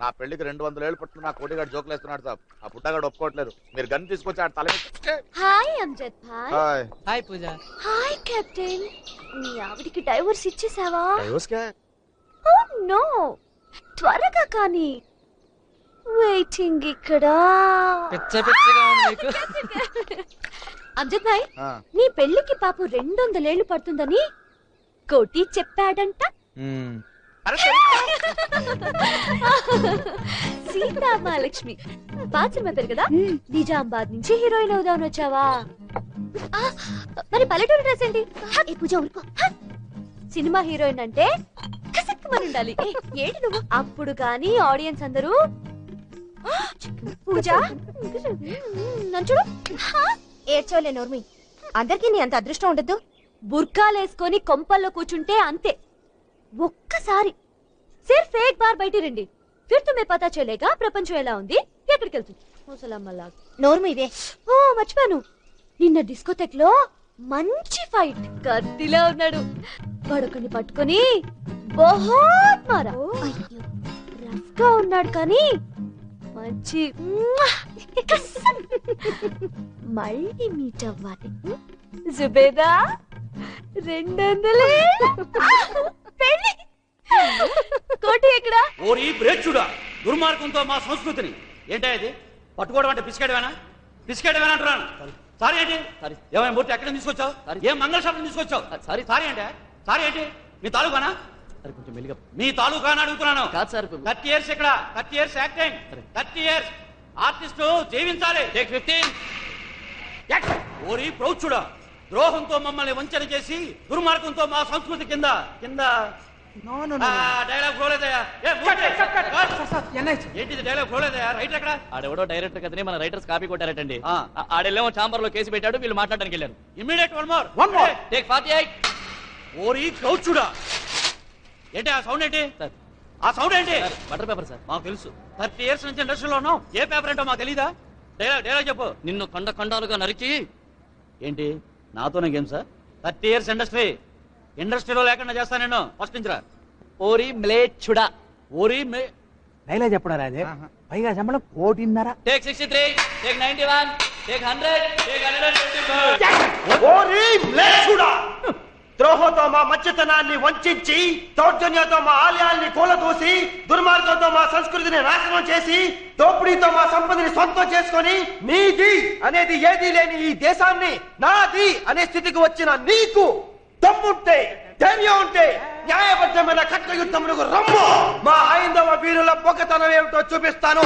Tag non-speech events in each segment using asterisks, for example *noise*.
నా పెళ్ళికి రెండు వందల ఏళ్ళు పుట్టిన నా కోటిగాడు జోకులు వేస్తున్నాడు సార్ ఆ పుట్టగాడు ఒప్పుకోవట్లేదు. మీరు గన్ తీసుకొచ్చి ఆ తల మీద- హాయ్ భాయ్. Hi. Hi Pooja. Hi captain. మీ ఆవిడికి డైవర్స్ ఇచ్చేసావా? Oh no. త్వరగా కానీ. వెయిటింగ్ ఇక్కడ. పిచ్చ పిచ్చగా ఉంది నీకు *laughs* అమ్జద్ భాయ్ ఆ, నీ పెళ్ళికి పాపు రెండు వందలేళ్ళు పడుతుందని కోటి చెప్పాడంట. సీతా మహాలక్ష్మి పాత సినిమా పేరు కదా నిజామాబాద్ నుంచి హీరోయిన్ అవుదామని వచ్చావా? మరి పల్లెటూరు డ్రెస్ ఏంటి? ఏ పూజ ఊరుకో! సినిమా హీరోయిన్ అంటే కసక్కుమని ఉండాలి ఏంటి నువ్వు? అప్పుడు కానీ ఆడియన్స్ అందరూ పూజ? నన్ను చూడు. ఏడ్చోలే నోర్మి. అందరికీ నీ అంత అదృష్టం ఉండదు బుర్కాలేసుకొని కొంపల్లో కూర్చుంటే అంతే. ఒక్కసారి సిర్ఫ్ ఏక్ బార్ బయట రండి. ఫిర్ తుమ్మే పతా చలేగా ప్రపంచం ఎలా ఉంది? ఎక్కడికి వెళ్తుంది ముసలమ్మలా నోరు మీదే ఓ మర్చిపోయాను. నిన్న డిస్కోటెక్లో మంచి ఫైట్. కత్తిలా ఉన్నాడు. వాడొకని పట్టుకొని బహుత్ మారా. రఫ్గా ఉన్నాడు కానీ మంచి! మళ్ళీ మీట్ అవ్వాలి జుబేదా రెండు వందలే *laughs* పెళ్ళి. కోటి ఎక్కడా? ఓరి బ్రేచుడా దుర్మార్గంతో మా సంస్కృతిని. ఏంటా ఇది? పట్టుకోవడం అంటే పిసికేయడమేనా పిసికేయడమేనా అంటున్నాను. సారీ. ఏంటి? సారీ. ఏమైనా మూర్తి ఎక్కడ తీసుకొచ్చావు? సారీ. ఏం మంగళశాస్త్రం తీసుకొచ్చావు? సారీ. సారీ. అంటే సారీ ఏంటి? మీ తాలూకానా? అరే కొంచెం మెల్లిగా మీ తాలూకా అని అడుగుతున్నాను. కాదు సార్ థర్టీ ఇయర్స్ ఇక్కడ థర్టీ ఇయర్స్ యాక్టింగ్. సరే. థర్టీ ఇయర్స్ ఆర్టిస్ట్ జీవించాలి. Take fifteen. ఓరి ప్రౌచుడా ద్రోహంతో మమ్మల్ని వంచన చేసి దుర్మార్గంతో మా సంస్కృతి కింద కింద డైలాగ్ ఫ్లోలేదయ్యా ఏ, మూర్తి, కట్. ఏంటిది డైలాగ్ ఫ్లోలేదయ్యా రైట్ ఎక్కడ? ఆడెవడో డైరెక్టర్ కదని మన రైటర్స్ కాపీ కొట్టారటండి. ఆడెళ్ళేమో చాంబర్లో కేసు పెట్టాడు వీళ్ళు మాట్లాడడానికి వెళ్ళారు. Immediate one more one more take forty eight ఓరి ప్రౌచుడా ఏంటి ఆ సౌండ్ ఏంటి? సార్. ఆ సౌండ్ ఏంటి? Butter paper sir. మాకు తెలుసు. థర్టీ ఇయర్స్ నుంచి ఇండస్ట్రీలో ఉన్నాం. ఏ పేపర్ ఏంటో మాకు తెలీదా? డైలాగ్ డైలాగ్ చెప్పు. నిన్ను కొండ కొండాలుగా నరికి ఏంటి? నాతోనే game sir thirty years industry. ఇండస్ట్రీలో లేకుండా చేస్తా నేను. ఫస్ట్ నుంచి రా. ఓరి మ్లేచ్చుడా ఓరి మే డైలాగ్ చెప్పడం రాదే పైగా శంబళం కోటిన్నర. Take sixty three take ninety one take hundred take hundred ఓరి మ్లేచ్చుడా! ద్రోహంతో మా మత్స్యతనాన్ని వంచి దౌర్జన్యంతో మా ఆలయాల్ని కూలదూసి దుర్మార్గంతో మా సంస్కృతిని నాశనం చేసి దోపిడీతో మా సంపదని సొంతం చేసుకొని నీది అనేది ఏదీ లేని ఈ దేశాన్ని నాది అనే స్థితికి వచ్చిన నీకు. దమ్ముంటే ధైర్యం ఉంటే న్యాయబద్ధమైన కట్ట యుద్ధములకు రమ్ము. మా హైందవ వీరుల పొగతనం ఏమిటో చూపిస్తాను.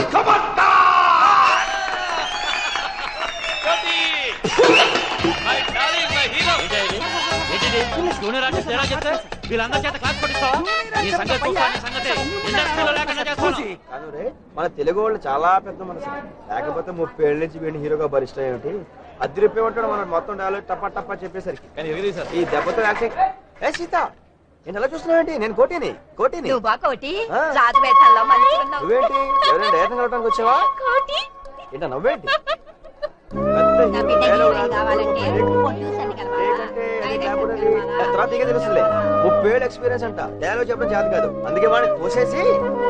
మన తెలుగు వాళ్ళు చాలా పెద్ద మనసు లేకపోతే ముప్పై ఏళ్ళ నుంచి వీడిని హీరోగా భరిష్టం ఏమిటి అద్దె రూపాయి ఉంటాడు మన మొత్తం డైలాగ్ టప్పా టప్పా చెప్పేసరికి. కానీ ఎగిరి సార్. ఈ దెబ్బతో యాక్టింగ్ ఏ సీత నేను ఎలా చూస్తున్నావేంటి నేను కోటిని కోటిని. నువ్వు ఉన్నావు. నువ్వేంటి? ఎవరైనా డైరెక్టర్ కలవడానికి వచ్చావా? కోటి? ఏంటా నవ్వేంటి? నా బిడ్డ హీరోయిన్ కావాలంటే ప్రొడ్యూసర్ని కలవాలా? డైరెక్టర్ని కలవాలా? తర్వాత నీకే తెలుసులే. ముప్పై ఏళ్ళు ఎక్స్పీరియన్స్ అంట. డైలాగ్ చెప్పడం చేత కాదు. అందుకే వాడిని కోసేసి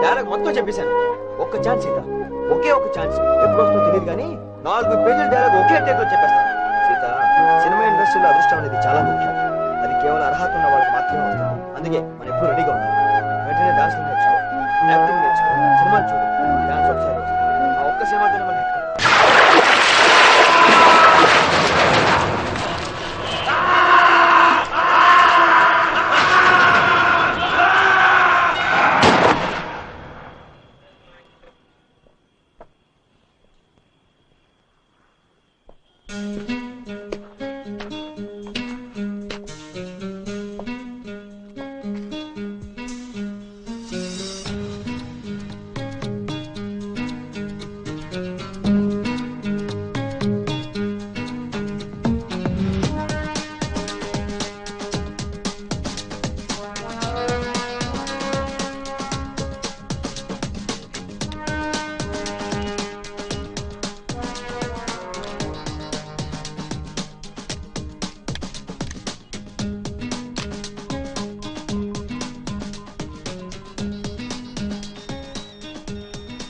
డైలాగ్ మొత్తం చెప్పేశాను. ఒక్క ఛాన్స్ సీత. ఒకే ఒక ఛాన్స్ ఎప్పుడు వస్తుందో తెలియదు కానీ నాలుగు పేజీల డైలాగ్ ఒకే టేక్లో చెప్పేస్తాను. సీత సినిమా ఇండస్ట్రీలో అదృష్టం అనేది చాలా ముఖ్యం. అది కేవలం అర్హత ఉన్న వాళ్ళకి మాత్రమే వస్తుంది. అందుకే మనం ఎప్పుడు రెడీగా ఉండాలి. వెంటనే డాన్స్ నేర్చుకో యాక్టింగ్ నేర్చుకో సినిమా చూడు డాన్స్ ఒకసారి వస్తుంది. ఆ ఒక్క సినిమాతోనే మనం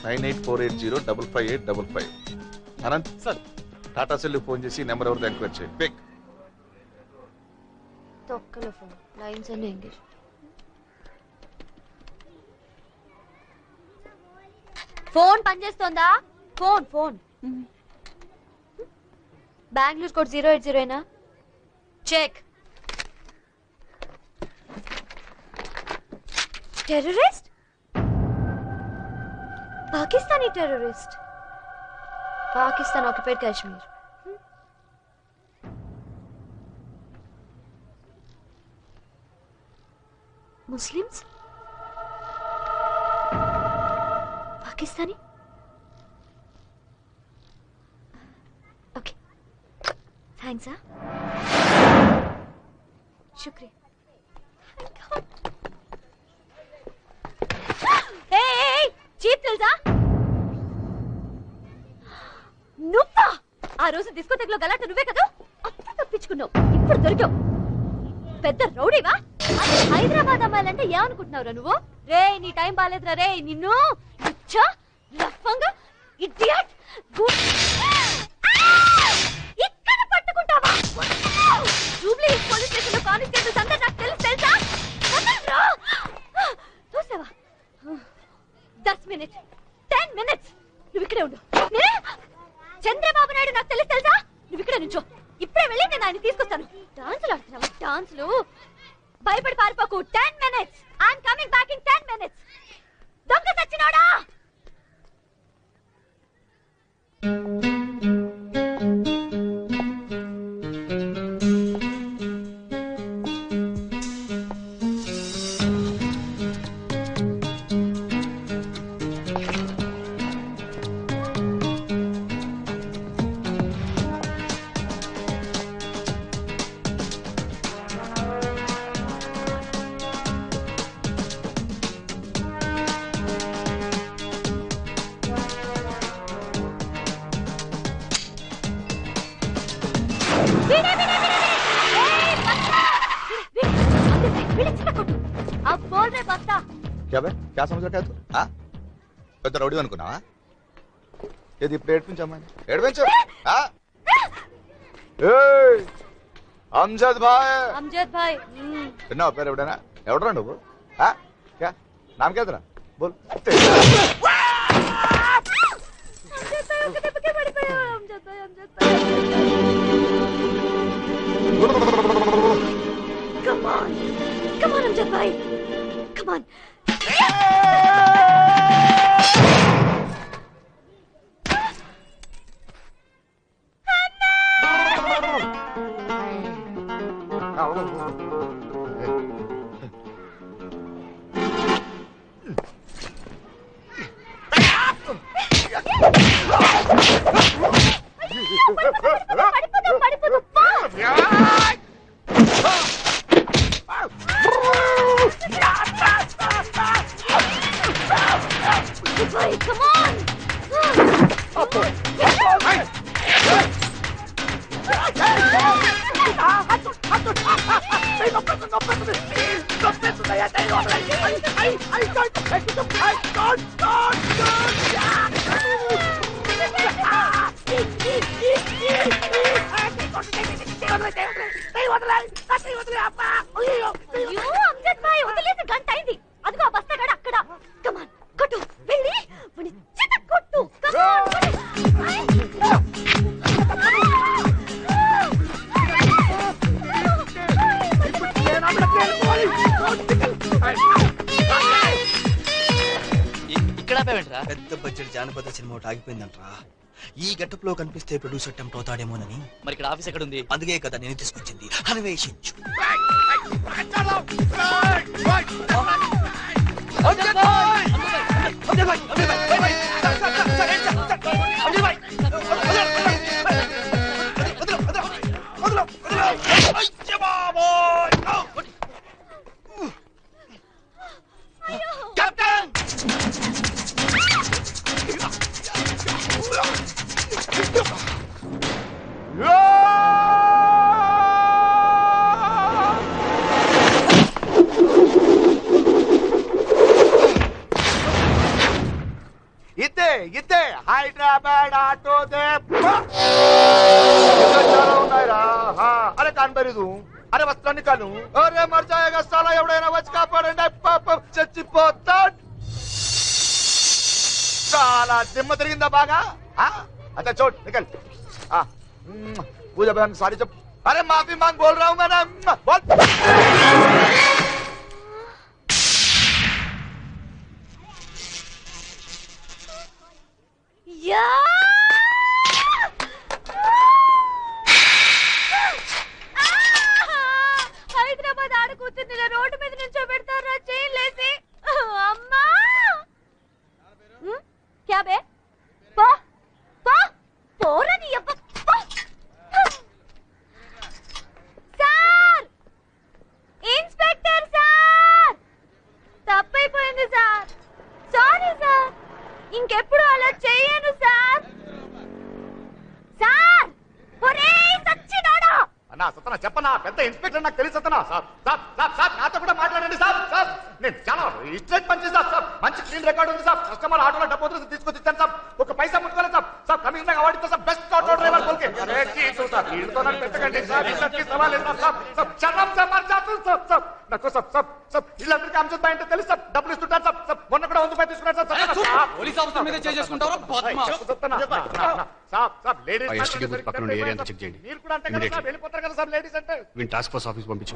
nine eight four eight zero double five eight double five. Anant sir. Tata cell phone చేసి నెంబర్ ఎవరితో ఎంక్వైరీ చేయి. పిక్ తొక్కల ఫోన్. లైన్స్ అన్ని engage phone పనిచేస్తోందా? Phone phone. Bengaluru code zero eight జీరోనా check. Terrorist? Pakistani terrorist. Pakistan occupied Kashmir. Muslims? Pakistani? Okay. Thanks శుక్రియా. Cheap తెలుసా? నువ్వా? ఆ రోజు డిస్కోటెక్లో గలాట నువ్వే కదా? అప్పుడు తప్పించుకున్నావు. ఇప్పుడు దొరికావు. పెద్ద రౌడీవా? హైదరాబాద్ అమ్మాయిలంటే ఏమనుకుంటున్నావురా నువ్వు? రే నీ టైం బాగాలేదురా రే నిన్ను ఇచ్చా? లఫంగా? Idiot? Good. Minutes ten minutes నువ్వు ఇక్కడే ఉండు. చంద్రబాబు నాయుడు నాకు తెలుసు తెలుసా? నువ్వు ఇక్కడే నుంచో. ఇప్పుడే వెళ్ళి నేను ఆయన తీసుకొస్తాను. డాన్సులు ఆడుతున్నావు? డాన్సులు భయపడి పారిపోకు. Ten minutes I'm coming back in ten minutes దొంగ సచ్చినోడా? अब बोल रहे बस्ता क्या बे क्या समझ रहा है तू हाँ పెద్ద రౌడీ అనుకున్నావా ఏది ఇప్పుడు ఏడిపించమ్మని ఏడిపించు ఆ? ఏయ్! అంజద్ భాయ్ अमजद भाई हम्म, విన్నావా పేరు ఎవడైనా ఎవడరా నువ్వు ఆ? క్యా నామ్ కేదరా బోల్ अमजद भाई ओके पके पड़ी पड़ी अमजद भाई अमजद भाई come on come on Amjad भाई Come on అదిగో ఆ అక్కడ కమాన్ కట్టు ఇక్కడ ఆపావేంట్రా పెద్ద బడ్జెట్ జానపద సినిమా ఒకటి ఆగిపోయిందంట్రా ఈ గెటప్ కనిపిస్తే ప్రొడ్యూసర్ టెంప్ట్ అవుతాడేమోనని మరి ఇక్కడ ఆఫీస్ ఎక్కడ ఉంది అందుకే కదా నేను తీసుకొచ్చింది అన్వేషించు అంతే హా, అరే కనబడదు అరే వస్త్రాన్ని కాను అరే మర్చాయగా స్థల ఎవడైనా వచ్చి కాపాడండి పాపం చచ్చిపోతాడు చాలా దిమ్మ తిరిగిందా బాగా ఆ? अच्छा छोड़ निकल हाँ हम्म, पूजा बहन सारी जब अरे माफी मांग बोल रहा हूँ मैं ना बोल యా హైదరాబాద్ ఆడ కూర్చుని ఇలా రోడ్డు మీద నుంచో పెడతారా చేయలేసి అమ్మా! క్యా బే పో పో పోరా నీ అబ్బ సార్! Inspector sir! తప్పైపోయింది సార్. Sorry sir. ఇంకెప్పుడు అలా చెయ్యను సార్. సార్! ఒరేయ్ సచ్చినోడా! అన్నా సతనా చెప్పనా? పెద్ద ఇన్స్పెక్టర్ నాకు తెలిసి సతనా సార్ సార్ సార్ సార్ నాతో కూడా మాట్లాడండి సార్ సార్ నేను చాలా ఇస్ట్రేట్ పని చేస్తాను సార్. మంచి క్లీన్ రికార్డ్ ఉంది సార్. కస్టమర్ ఆటోలో డబ్బు వదిలేసి తీసుకొచ్చి ఇచ్చాను సార్. ఒక పైసా ముట్టుకోలేదు సార్. సార్ కమింగ్ నాకు award sir. Best auto driver చీసు sir. వీళ్ళతో నన్ను పెట్టకండి సార్. ఇద్దరికి సవాల్ లేదు సార్ సార్ చరణం సార్ మరి జాతు సార్ సార్. నాకు సార్ సార్ సార్ వీళ్ళందరికీ అంశం అంటే తెలుసు సార్. డబ్బులు ఇస్తుంటారు సార్. సార్ మొన్న కూడా వంద రూపాయలు తీసుకున్నారు సార్. పోలీస్ ఆఫీసర్ మీద చేసుకుంటారా. మీరు కూడా కదా సార్. వెళ్ళిపోతారు కదా సార్ లేడీస్ అంటే. వీని టాస్క్ ఫోర్స్ ఆఫీస్ పంపించు.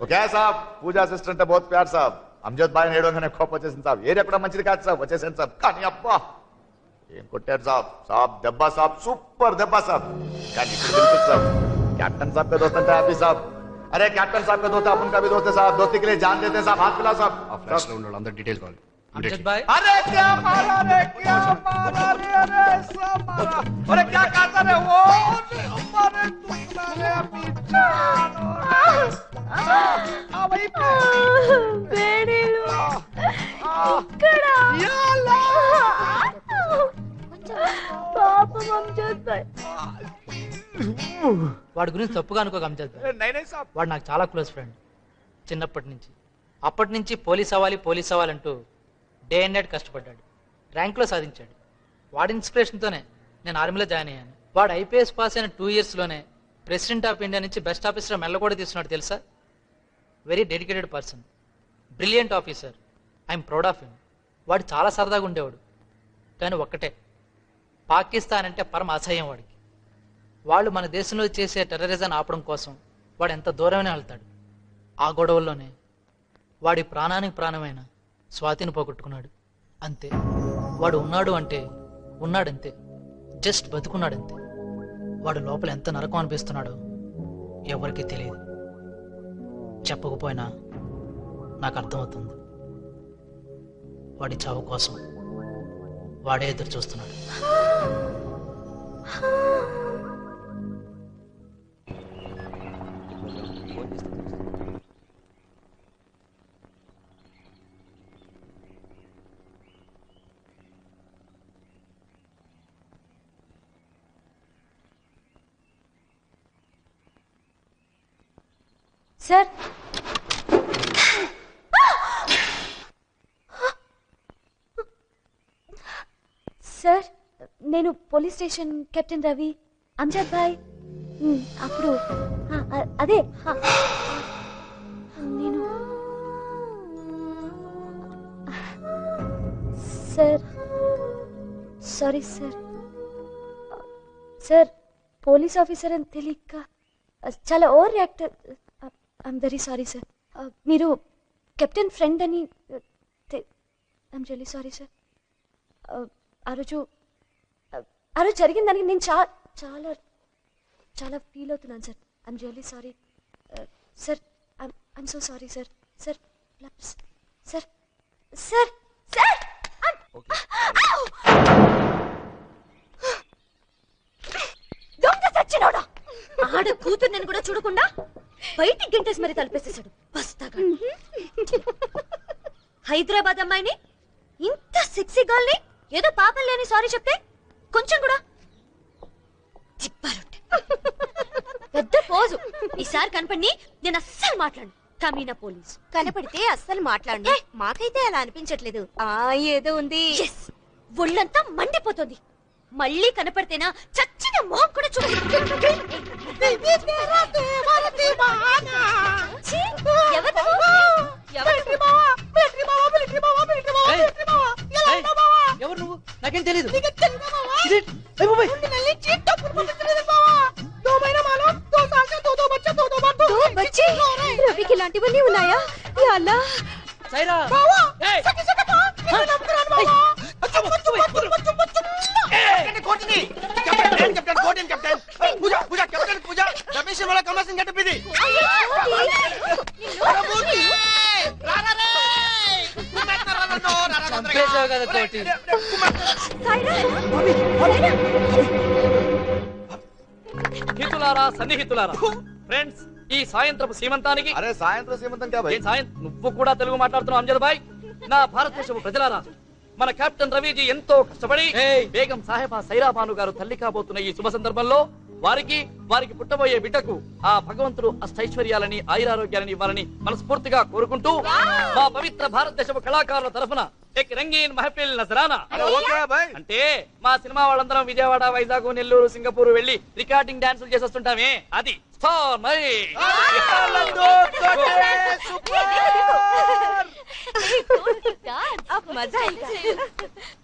సాబ్ ఓకే సాబ్ పూజా అసిస్టెంట్ बहुत प्यार సాబ్ అమ్జద్ బాయ్ నేడోగానే కోపం వచ్చేసింది సాబ్ ఏరియా కూడా మంచిది కాదు సాబ్ వచ్చేసాను సాబ్ కానీ అబ్బా ఏం కొట్టారు సాబ్ సాబ్ దెబ్బ సాబ్ సూపర్ దెబ్బ సాబ్ కానీ ఇప్పుడు बिल्कुल साहब कैप्टन साहब का दोस्त है हैप्पी साहब अरे कैप्टन साहब का दोस्त अपन का भी दोस्त है साहब दोस्ती के लिए जान देते हैं साहब हाथ मिला साहब ఆ ఫ్లాష్ లో ఉన్న వాళ్ళందరూ డీటెయిల్ కావాలి అమ్జద్ Immediately. బాయ్ अरे क्या मारा रे क्या मारा रे अरे सब मारा अरे क्या कहता रे वो मारे तुमने रे पीछे आ वही पे వాడి గురించి తప్పుగా అనుకో అమ్చేస్తాయి వాడు నాకు చాలా క్లోజ్ ఫ్రెండ్ చిన్నప్పటి నుంచి. అప్పటి నుంచి పోలీస్ అవ్వాలి పోలీస్ అవ్వాలంటూ డే అండ్ నైట్ కష్టపడ్డాడు. ర్యాంక్లో సాధించాడు. వాడి ఇన్స్పిరేషన్తోనే నేను ఆర్మీలో జాయిన్ అయ్యాను. వాడు ఐపీఎస్ పాస్ అయిన టూ ఇయర్స్లోనే ప్రెసిడెంట్ ఆఫ్ ఇండియా నుంచి బెస్ట్ ఆఫీసర్ మెల్ల కూడా తీసుకున్నాడు తెలుసా? Very dedicated person. Brilliant officer. I'm proud of him. వాడు చాలా సరదాగా ఉండేవాడు. కానీ ఒక్కటే. పాకిస్తాన్ అంటే పరమ అసహ్యం వాడికి. వాళ్ళు మన దేశంలో చేసే టెర్రరిజం ఆపడం కోసం వాడు ఎంత దూరమైనా వెళ్తాడు. ఆ గొడవల్లోనే వాడి ప్రాణానికి ప్రాణమైన స్వాతిని పోగొట్టుకున్నాడు. అంతే. వాడు ఉన్నాడు అంటే ఉన్నాడంతే. జస్ట్ బతుకున్నాడంతే. వాడు లోపల ఎంత నరకం అనిపిస్తున్నాడో ఎవరికీ తెలియదు. చెప్పకపోయినా నాకు అర్థమవుతుంది వాడి చావు కోసం వాడే ఎదురు చూస్తున్నాడు సార్. సార్ నేను police station captain Ravi. Amjad భాయ్. అప్పుడు అదే నేను. Sir sorry sir. Sir police officer అని తెలియక చాలా over actor I'm very sorry sir మీరు కెప్టెన్ ఫ్రెండ్ అని ఐఎమ్ రియలీ సారీ సార్ ఆ రోజు uh, ఆ రోజు జరిగిన దానికి నేను చా చాలా చాలా ఫీల్ అవుతున్నాను sir I'm really sorry sir I'm so sorry sir sir sir sir sir ఆవ్! దొంగ సచ్చినోడా ఆడ కూతుర్ని కూడా చూడకుండా బయటికి గంటేసి మరి తలిపేసేసాడు. బస్తాగా. హైదరాబాద్ అమ్మాయిని ఇంత సెక్సీ గర్ల్ని ఏదో పాపం లేని సారీ చెప్తే కొంచెం కూడా తిప్పారొట్టె. పెద్ద పోజు. ఈసారి కనపడి నేను అస్సలు మాట్లాడు కమీనా పోలీస్. కనపడితే అస్సలు మాట్లాడు మాకైతే అలా అనిపించట్లేదు. ఆ ఏదో ఉంది. ఒళ్ళంతా మండిపోతుంది. మళ్ళీ కనపడితేనా చచ్చిన మొహం కూడా చూడ. ఎవరు నువ్వు? నాకేం తెలీదు. రవికి ఇలాంటివన్నీ ఉన్నాయా. సైరా. చంపేశావు కదా కోటి సైరా, హితులారా సన్నిహితులారా ఫ్రెండ్స్ ఈ సాయంత్రపు సీమంతానికి అరే సాయంత్రం సీమంతం క్యా భాయ్? ఏ సాయం? నువ్వు కూడా తెలుగు మాట్లాడుతున్నావు అంజద్ భాయ్. నా భారతదేశపు ప్రజలారా మన కెప్టెన్ రవిజీ ఎంతో కష్టపడి బేగం సాహెబా సైరా భాను గారు తల్లి కాబోతున్న ఈ శుభ సందర్భంలో వారికి వారికి పుట్టబోయే బిడ్డకు ఆ భగవంతుడు అష్టైశ్వర్యాలని ఆయురారోగ్యాలని ఇవ్వాలని మనస్ఫూర్తిగా కోరుకుంటూ మా పవిత్ర భారతదేశపు కళాకారుల తరఫున మహఫిల్ అంటే మా సినిమా వాళ్ళందరం విజయవాడ వైజాగ్ నెల్లూరు సింగపూర్ వెళ్ళి రికార్డింగ్ డాన్సులు చేసేస్తుంటామే. అది *laughs*